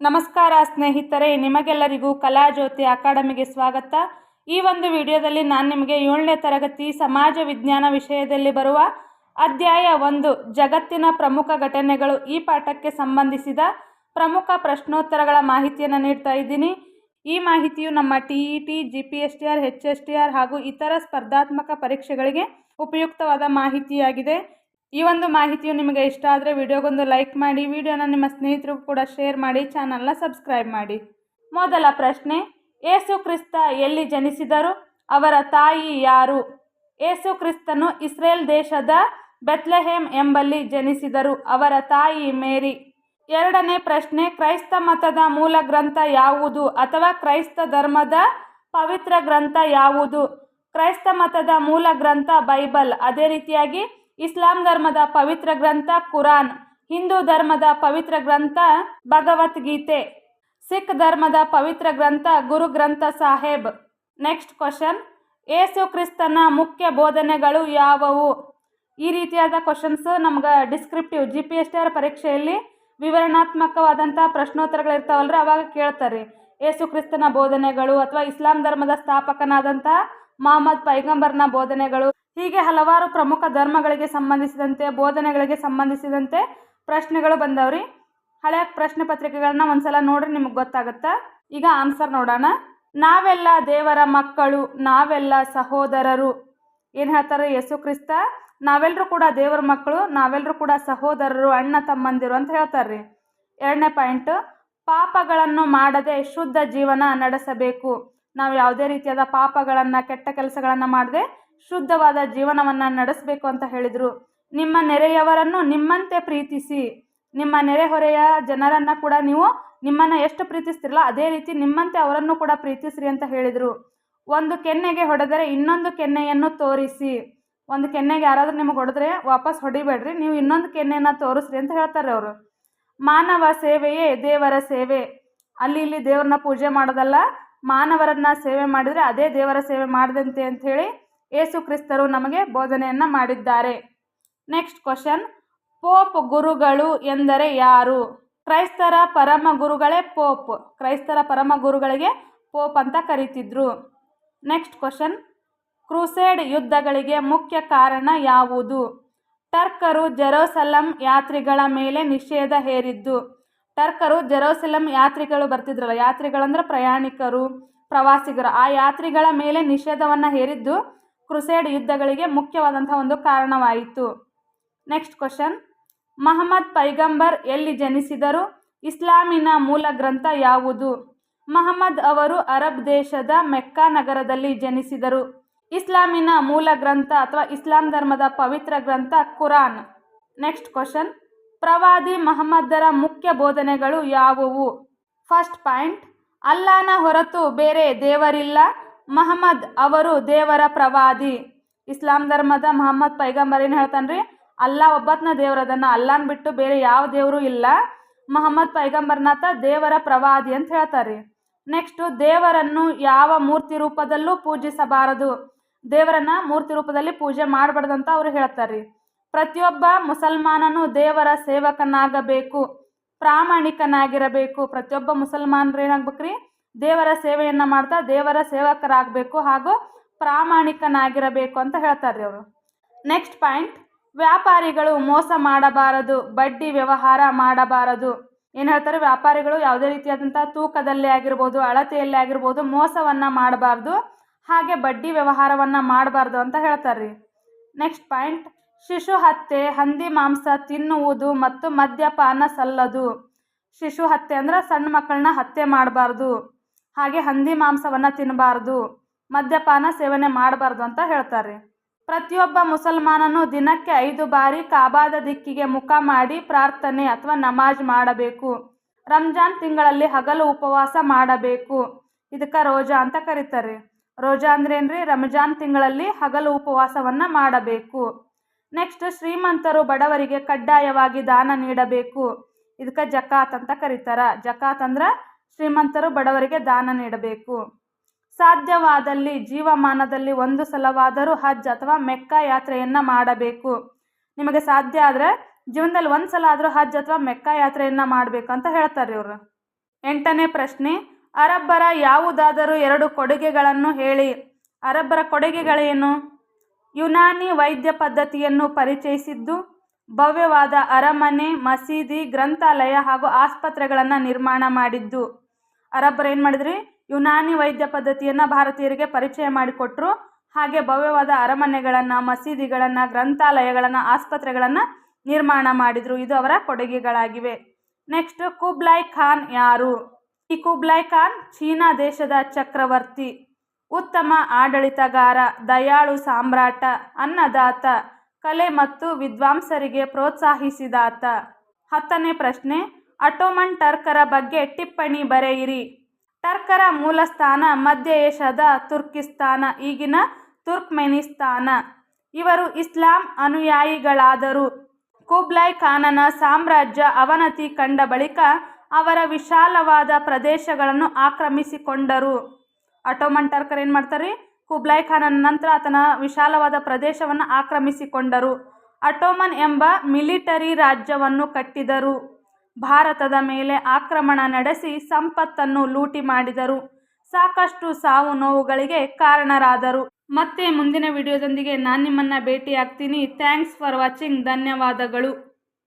ನಮಸ್ಕಾರ ಸ್ನೇಹಿತರೆ, ನಿಮಗೆಲ್ಲರಿಗೂ ಕಲಾಜ್ಯೋತಿ ಅಕಾಡೆಮಿಗೆ ಸ್ವಾಗತ. ಈ ಒಂದು ವಿಡಿಯೋದಲ್ಲಿ ನಾನು ನಿಮಗೆ ಏಳನೇ ತರಗತಿ ಸಮಾಜ ವಿಜ್ಞಾನ ವಿಷಯದಲ್ಲಿ ಬರುವ ಅಧ್ಯಾಯ ಒಂದು, ಜಗತ್ತಿನ ಪ್ರಮುಖ ಘಟನೆಗಳು ಈ ಪಾಠಕ್ಕೆ ಸಂಬಂಧಿಸಿದ ಪ್ರಮುಖ ಪ್ರಶ್ನೋತ್ತರಗಳ ಮಾಹಿತಿಯನ್ನು ನೀಡ್ತಾ ಇದ್ದೀನಿ. ಈ ಮಾಹಿತಿಯು ನಮ್ಮ T E T G P S T R H S T R ಹಾಗೂ ಇತರ ಸ್ಪರ್ಧಾತ್ಮಕ ಪರೀಕ್ಷೆಗಳಿಗೆ ಉಪಯುಕ್ತವಾದ ಮಾಹಿತಿಯಾಗಿದೆ. ಈ ಒಂದು ಮಾಹಿತಿಯು ನಿಮಗೆ ಇಷ್ಟ ಆದರೆ ವಿಡಿಯೋಗೊಂದು ಲೈಕ್ ಮಾಡಿ, ವಿಡಿಯೋನ ನಿಮ್ಮ ಸ್ನೇಹಿತರಿಗೂ ಕೂಡ ಶೇರ್ ಮಾಡಿ, ಚಾನಲ್ನ ಸಬ್ಸ್ಕ್ರೈಬ್ ಮಾಡಿ. ಮೊದಲ ಪ್ರಶ್ನೆ, ಏಸು ಕ್ರಿಸ್ತ ಎಲ್ಲಿ ಜನಿಸಿದರು? ಅವರ ತಾಯಿ ಯಾರು? ಏಸು ಕ್ರಿಸ್ತನು ಇಸ್ರೇಲ್ ದೇಶದ ಬೆತ್ಲೆಹೇಮ್ ಎಂಬಲ್ಲಿ ಜನಿಸಿದರು. ಅವರ ತಾಯಿ ಮೇರಿ. ಎರಡನೇ ಪ್ರಶ್ನೆ, ಕ್ರೈಸ್ತ ಮತದ ಮೂಲ ಗ್ರಂಥ ಯಾವುದು ಅಥವಾ ಕ್ರೈಸ್ತ ಧರ್ಮದ ಪವಿತ್ರ ಗ್ರಂಥ ಯಾವುದು? ಕ್ರೈಸ್ತ ಮತದ ಮೂಲ ಗ್ರಂಥ ಬೈಬಲ್. ಅದೇ ರೀತಿಯಾಗಿ ಇಸ್ಲಾಂ ಧರ್ಮದ ಪವಿತ್ರ ಗ್ರಂಥ ಕುರಾನ್, ಹಿಂದೂ ಧರ್ಮದ ಪವಿತ್ರ ಗ್ರಂಥ ಭಗವದ್ಗೀತೆ, ಸಿಖ್ ಧರ್ಮದ ಪವಿತ್ರ ಗ್ರಂಥ ಗುರು ಗ್ರಂಥ ಸಾಹೇಬ್. ನೆಕ್ಸ್ಟ್ ಕ್ವಶನ್, ಏಸು ಕ್ರಿಸ್ತನ ಮುಖ್ಯ ಬೋಧನೆಗಳು ಯಾವುವು? ಈ ರೀತಿಯಾದ ಕ್ವಶನ್ಸ್ ನಮ್ಗೆ descriptive G P S T R ಪರೀಕ್ಷೆಯಲ್ಲಿ ವಿವರಣಾತ್ಮಕವಾದಂಥ ಪ್ರಶ್ನೋತ್ತರಗಳಿರ್ತಾವಲ್ರಿ, ಅವಾಗ ಕೇಳ್ತಾರೆ ಏಸು ಕ್ರಿಸ್ತನ ಬೋಧನೆಗಳು ಅಥವಾ ಇಸ್ಲಾಂ ಧರ್ಮದ ಸ್ಥಾಪಕನಾದಂಥ ಮೊಹಮ್ಮದ್ ಪೈಗಂಬರ್ನ ಬೋಧನೆಗಳು ಹೀಗೆ ಹಲವಾರು ಪ್ರಮುಖ ಧರ್ಮಗಳಿಗೆ ಸಂಬಂಧಿಸಿದಂತೆ, ಬೋಧನೆಗಳಿಗೆ ಸಂಬಂಧಿಸಿದಂತೆ ಪ್ರಶ್ನೆಗಳು ಬಂದವ್ರಿ. ಹಳೆಯ ಪ್ರಶ್ನೆ ಪತ್ರಿಕೆಗಳನ್ನ ಒಂದ್ಸಲ ನೋಡ್ರಿ, ನಿಮಗೆ ಗೊತ್ತಾಗುತ್ತಾ? ಈಗ ಆನ್ಸರ್ ನೋಡೋಣ. ನಾವೆಲ್ಲ ದೇವರ ಮಕ್ಕಳು, ನಾವೆಲ್ಲ ಸಹೋದರರು. ಏನು ಹೇಳ್ತಾರೆ ಯೇಸು ಕ್ರಿಸ್ತ? ನಾವೆಲ್ಲರೂ ಕೂಡ ದೇವರ ಮಕ್ಕಳು ನಾವೆಲ್ಲರೂ ಕೂಡ ಸಹೋದರರು, ಅಣ್ಣ ತಮ್ಮಂದಿರು ಅಂತ ಹೇಳ್ತಾರೆ ರೀ ಎರಡನೇ ಪಾಯಿಂಟ್, ಪಾಪಗಳನ್ನು ಮಾಡದೆ ಶುದ್ಧ ಜೀವನ ನಡೆಸಬೇಕು. ನಾವು ಯಾವುದೇ ರೀತಿಯಾದ ಪಾಪಗಳನ್ನು, ಕೆಟ್ಟ ಕೆಲಸಗಳನ್ನು ಮಾಡದೆ ಶುದ್ಧವಾದ ಜೀವನವನ್ನು ನಡೆಸಬೇಕು ಅಂತ ಹೇಳಿದರು. ನಿಮ್ಮ ನೆರೆಯವರನ್ನು ನಿಮ್ಮಂತೆ ಪ್ರೀತಿಸಿ. ನಿಮ್ಮ ನೆರೆಹೊರೆಯ ಜನರನ್ನು ಕೂಡ ನೀವು ನಿಮ್ಮನ್ನು ಎಷ್ಟು ಪ್ರೀತಿಸ್ತಿರಲ್ಲ, ಅದೇ ರೀತಿ ನಿಮ್ಮಂತೆ ಅವರನ್ನು ಕೂಡ ಪ್ರೀತಿಸ್ರಿ ಅಂತ ಹೇಳಿದರು. ಒಂದು ಕೆನ್ನೆಗೆ ಹೊಡೆದರೆ ಇನ್ನೊಂದು ಕೆನ್ನೆಯನ್ನು ತೋರಿಸಿ. ಒಂದು ಕೆನ್ನೆಗೆ ಯಾರಾದರೂ ನಿಮಗೆ ಹೊಡೆದ್ರೆ ವಾಪಸ್ ಹೊಡಿಬೇಡ್ರಿ, ನೀವು ಇನ್ನೊಂದು ಕೆನ್ನೆಯನ್ನು ತೋರಿಸ್ರಿ ಅಂತ ಹೇಳ್ತಾರೆ ಅವರು. ಮಾನವ ಸೇವೆಯೇ ದೇವರ ಸೇವೆ. ಅಲ್ಲಿ ಇಲ್ಲಿ ದೇವ್ರನ್ನ ಪೂಜೆ ಮಾಡೋದಲ್ಲ, ಮಾನವರನ್ನ ಸೇವೆ ಮಾಡಿದರೆ ಅದೇ ದೇವರ ಸೇವೆ ಮಾಡಿದಂತೆ ಅಂಥೇಳಿ ಏಸು ಕ್ರಿಸ್ತರು ನಮಗೆ ಬೋಧನೆಯನ್ನು ಮಾಡಿದ್ದಾರೆ. ನೆಕ್ಸ್ಟ್ ಕ್ವಶನ್ ಪೋಪ್ ಗುರುಗಳು ಎಂದರೆ ಯಾರು? ಕ್ರೈಸ್ತರ ಪರಮ ಗುರುಗಳೇ ಪೋಪ್ ಕ್ರೈಸ್ತರ ಪರಮ ಗುರುಗಳಿಗೆ ಪೋಪ್ ಅಂತ ಕರೀತಿದ್ರು. ನೆಕ್ಸ್ಟ್ ಕ್ವಶನ್ ಕ್ರೂಸೇಡ್ ಯುದ್ಧಗಳಿಗೆ ಮುಖ್ಯ ಕಾರಣ ಯಾವುದು? ಟರ್ಕರು ಜೆರೋಸಲಂ ಯಾತ್ರಿಗಳ ಮೇಲೆ ನಿಷೇಧ ಹೇರಿದ್ದು. ಟರ್ಕರು ಜೆರೋಸಲಂ ಯಾತ್ರಿಗಳು ಬರ್ತಿದ್ರಲ್ಲ, ಯಾತ್ರಿಗಳಂದ್ರೆ ಪ್ರಯಾಣಿಕರು, ಪ್ರವಾಸಿಗರು. ಆ ಯಾತ್ರಿಗಳ ಮೇಲೆ ನಿಷೇಧವನ್ನು ಹೇರಿದ್ದು ಕ್ರುಸೇಡ್ ಯುದ್ಧಗಳಿಗೆ ಮುಖ್ಯವಾದಂಥ ಒಂದು ಕಾರಣವಾಯಿತು. Next question. ಮಹಮ್ಮದ್ ಪೈಗಂಬರ್ ಎಲ್ಲಿ ಜನಿಸಿದರು? ಇಸ್ಲಾಮಿನ ಮೂಲ ಗ್ರಂಥ ಯಾವುದು? ಮಹಮ್ಮದ್ ಅವರು ಅರಬ್ ದೇಶದ ಮೆಕ್ಕಾ ನಗರದಲ್ಲಿ ಜನಿಸಿದರು. ಇಸ್ಲಾಮಿನ ಮೂಲ ಗ್ರಂಥ ಅಥವಾ ಇಸ್ಲಾಂ ಧರ್ಮದ ಪವಿತ್ರ ಗ್ರಂಥ ಕುರಾನ್. Next question. ಪ್ರವಾದಿ ಮಹಮ್ಮದರ ಮುಖ್ಯ ಬೋಧನೆಗಳು ಯಾವುವು? First point. ಅಲ್ಲಾನ ಹೊರತು ಬೇರೆ ದೇವರಿಲ್ಲ. ಮಹಮ್ಮದ್ ಅವರು ದೇವರ ಪ್ರವಾದಿ. ಇಸ್ಲಾಂ ಧರ್ಮದ ಮಹಮ್ಮದ್ ಪೈಗಂಬರ್ ಏನು ಹೇಳ್ತಾನೆ ರೀ ಅಲ್ಲಾ ಒಬ್ಬತ್ನ ದೇವರದನ್ನ ಅಲ್ಲಾನ್ ಬಿಟ್ಟು ಬೇರೆ ಯಾವ ದೇವರು ಇಲ್ಲ. ಮಹಮ್ಮದ್ ಪೈಗಂಬರ್ನಾಥ ದೇವರ ಪ್ರವಾದಿ ಅಂತ ಹೇಳ್ತಾರೆ ನೆಕ್ಸ್ಟು, ದೇವರನ್ನು ಯಾವ ಮೂರ್ತಿ ರೂಪದಲ್ಲೂ ಪೂಜಿಸಬಾರದು. ದೇವರನ್ನ ಮೂರ್ತಿ ರೂಪದಲ್ಲಿ ಪೂಜೆ ಮಾಡಬಾರ್ದು ಅಂತ ಅವರು ಹೇಳ್ತಾರೆ ಪ್ರತಿಯೊಬ್ಬ ಮುಸಲ್ಮಾನನು ದೇವರ ಸೇವಕನಾಗಬೇಕು, ಪ್ರಾಮಾಣಿಕನಾಗಿರಬೇಕು. ಪ್ರತಿಯೊಬ್ಬ ಮುಸಲ್ಮಾನರು ಏನಾಗ್ಬೇಕ್ರಿ ದೇವರ ಸೇವೆಯನ್ನು ಮಾಡ್ತಾ ದೇವರ ಸೇವಕರಾಗಬೇಕು ಹಾಗೂ ಪ್ರಾಮಾಣಿಕನಾಗಿರಬೇಕು ಅಂತ ಹೇಳ್ತಾರೆ ಅವರು. ನೆಕ್ಸ್ಟ್ ಪಾಯಿಂಟ್ ವ್ಯಾಪಾರಿಗಳು ಮೋಸ ಮಾಡಬಾರದು, ಬಡ್ಡಿ ವ್ಯವಹಾರ ಮಾಡಬಾರದು. ಏನು ಹೇಳ್ತಾರೆ? ವ್ಯಾಪಾರಿಗಳು ಯಾವುದೇ ರೀತಿಯಾದಂಥ ತೂಕದಲ್ಲಿ ಆಗಿರ್ಬೋದು, ಅಳತೆಯಲ್ಲಿ ಆಗಿರ್ಬೋದು ಮೋಸವನ್ನು ಮಾಡಬಾರ್ದು, ಹಾಗೆ ಬಡ್ಡಿ ವ್ಯವಹಾರವನ್ನು ಮಾಡಬಾರ್ದು ಅಂತ ಹೇಳ್ತಾರೆ ನೆಕ್ಸ್ಟ್ ಪಾಯಿಂಟ್ ಶಿಶು ಹತ್ಯೆ, ಹಂದಿ ಮಾಂಸ ತಿನ್ನುವುದು ಮತ್ತು ಮದ್ಯಪಾನ ಸಲ್ಲದು. ಶಿಶು ಹತ್ಯೆ ಅಂದ್ರೆ ಸಣ್ಣ ಮಕ್ಕಳನ್ನ ಹತ್ಯೆ ಮಾಡಬಾರ್ದು. ಹಾಗೆ ಹಂದಿ ಮಾಂಸವನ್ನು ತಿನ್ನಬಾರ್ದು ಮದ್ಯಪಾನ ಸೇವನೆ ಮಾಡಬಾರ್ದು ಅಂತ ಹೇಳ್ತಾರೆ. ಪ್ರತಿಯೊಬ್ಬ ಮುಸಲ್ಮಾನನು ದಿನಕ್ಕೆ ಐದು ಬಾರಿ ಕಾಬಾದ ದಿಕ್ಕಿಗೆ ಮುಖ ಮಾಡಿ ಪ್ರಾರ್ಥನೆ ಅಥವಾ ನಮಾಜ್ ಮಾಡಬೇಕು. ರಂಜಾನ್ ತಿಂಗಳಲ್ಲಿ ಹಗಲು ಉಪವಾಸ ಮಾಡಬೇಕು. ಇದಕ್ಕೆ ರೋಜಾ ಅಂತ ಕರೀತಾರೆ. ರೋಜಾ ಅಂದ್ರೆ ಏನ್ರಿ ರಂಜಾನ್ ತಿಂಗಳಲ್ಲಿ ಹಗಲು ಉಪವಾಸವನ್ನು ಮಾಡಬೇಕು. ನೆಕ್ಸ್ಟ್ ಶ್ರೀಮಂತರು ಬಡವರಿಗೆ ಕಡ್ಡಾಯವಾಗಿ ದಾನ ನೀಡಬೇಕು. ಇದಕ್ಕೆ ಜಕಾತ್ ಅಂತ ಕರೀತಾರ. ಜಕಾತ್ ಅಂದ್ರೆ ಶ್ರೀಮಂತರು ಬಡವರಿಗೆ ದಾನ ನೀಡಬೇಕು. ಸಾಧ್ಯವಾದಲ್ಲಿ ಜೀವಮಾನದಲ್ಲಿ ಒಂದು ಸಲವಾದರೂ ಹಜ್ ಅಥವಾ ಮೆಕ್ಕ ಯಾತ್ರೆಯನ್ನು ಮಾಡಬೇಕು. ನಿಮಗೆ ಸಾಧ್ಯ ಆದರೆ ಜೀವನದಲ್ಲಿ ಒಂದು ಸಲ ಆದರೂ ಹಜ್ ಅಥವಾ ಮೆಕ್ಕ ಯಾತ್ರೆಯನ್ನು ಮಾಡಬೇಕು ಅಂತ ಹೇಳ್ತಾರೆ ಇವರು. ಎಂಟನೇ ಪ್ರಶ್ನೆ, ಅರಬ್ಬರ ಯಾವುದಾದರೂ ಎರಡು ಕೊಡುಗೆಗಳನ್ನು ಹೇಳಿ. ಅರಬ್ಬರ ಕೊಡುಗೆಗಳೇನು? ಯುನಾನಿ ವೈದ್ಯ ಪದ್ಧತಿಯನ್ನು ಪರಿಚಯಿಸಿದ್ದು ಭವ್ಯವಾದ ಅರಮನೆ, ಮಸೀದಿ, ಗ್ರಂಥಾಲಯ ಹಾಗೂ ಆಸ್ಪತ್ರೆಗಳನ್ನು ನಿರ್ಮಾಣ ಮಾಡಿದ್ದು. ಅರಬ್ಬರು ಏನು ಮಾಡಿದ್ರಿ? ಯುನಾನಿ ವೈದ್ಯ ಪದ್ಧತಿಯನ್ನು ಭಾರತೀಯರಿಗೆ ಪರಿಚಯ ಮಾಡಿಕೊಟ್ರು. ಹಾಗೆ ಭವ್ಯವಾದ ಅರಮನೆಗಳನ್ನು, ಮಸೀದಿಗಳನ್ನು, ಗ್ರಂಥಾಲಯಗಳನ್ನು, ಆಸ್ಪತ್ರೆಗಳನ್ನು ನಿರ್ಮಾಣ ಮಾಡಿದರು. ಇದು ಅವರ ಕೊಡುಗೆಗಳಾಗಿವೆ. ನೆಕ್ಸ್ಟ್, ಕುಬ್ಲಾಯ್ ಖಾನ್ ಯಾರು? ಈ ಕುಬ್ಲಾಯ್ ಖಾನ್ ಚೀನಾ ದೇಶದ ಚಕ್ರವರ್ತಿ. ಉತ್ತಮ ಆಡಳಿತಗಾರ, ದಯಾಳು ಸಾಮ್ರಾಟ, ಅನ್ನದಾತ. ಕಲೆ ಮತ್ತು ವಿದ್ವಾಂಸರಿಗೆ ಪ್ರೋತ್ಸಾಹಿಸಿದಾತ. ಹತ್ತನೇ ಪ್ರಶ್ನೆ, ಅಟೋಮನ್ ಟರ್ಕರ ಬಗ್ಗೆ ಟಿಪ್ಪಣಿ ಬರೆಯಿರಿ. ಟರ್ಕರ ಮೂಲಸ್ಥಾನ ಮಧ್ಯ ಏಷ್ಯಾದ ತುರ್ಕಿಸ್ತಾನ, ಈಗಿನ ತುರ್ಕ್ಮೆನಿಸ್ತಾನ. ಇವರು ಇಸ್ಲಾಂ ಅನುಯಾಯಿಗಳಾದರು. ಕುಬ್ಲಾಯ್ ಖಾನನ ಸಾಮ್ರಾಜ್ಯ ಅವನತಿ ಕಂಡ ಬಳಿಕ ಅವರ ವಿಶಾಲವಾದ ಪ್ರದೇಶಗಳನ್ನು ಆಕ್ರಮಿಸಿಕೊಂಡರು. ಅಟೋಮನ್ ಟರ್ಕರ್ ಏನು ಮಾಡ್ತಾರೆ ಕುಬ್ಲಾಯ್ ಖಾನನ ನಂತರ ಆತನ ವಿಶಾಲವಾದ ಪ್ರದೇಶವನ್ನು ಆಕ್ರಮಿಸಿಕೊಂಡರು. ಅಟೋಮನ್ ಎಂಬ ಮಿಲಿಟರಿ ರಾಜ್ಯವನ್ನು ಕಟ್ಟಿದರು. ಭಾರತದ ಮೇಲೆ ಆಕ್ರಮಣ ನಡೆಸಿ ಸಂಪತ್ತನ್ನು ಲೂಟಿ ಮಾಡಿದರು. ಸಾಕಷ್ಟು ಸಾವು ನೋವುಗಳಿಗೆ ಕಾರಣರಾದರು. ಮತ್ತೆ ಮುಂದಿನ ವಿಡಿಯೋದೊಂದಿಗೆ ನಾನು ನಿಮ್ಮನ್ನು ಭೇಟಿಯಾಗ್ತೀನಿ. ಥ್ಯಾಂಕ್ಸ್ ಫಾರ್ ವಾಚಿಂಗ್ ಧನ್ಯವಾದಗಳು.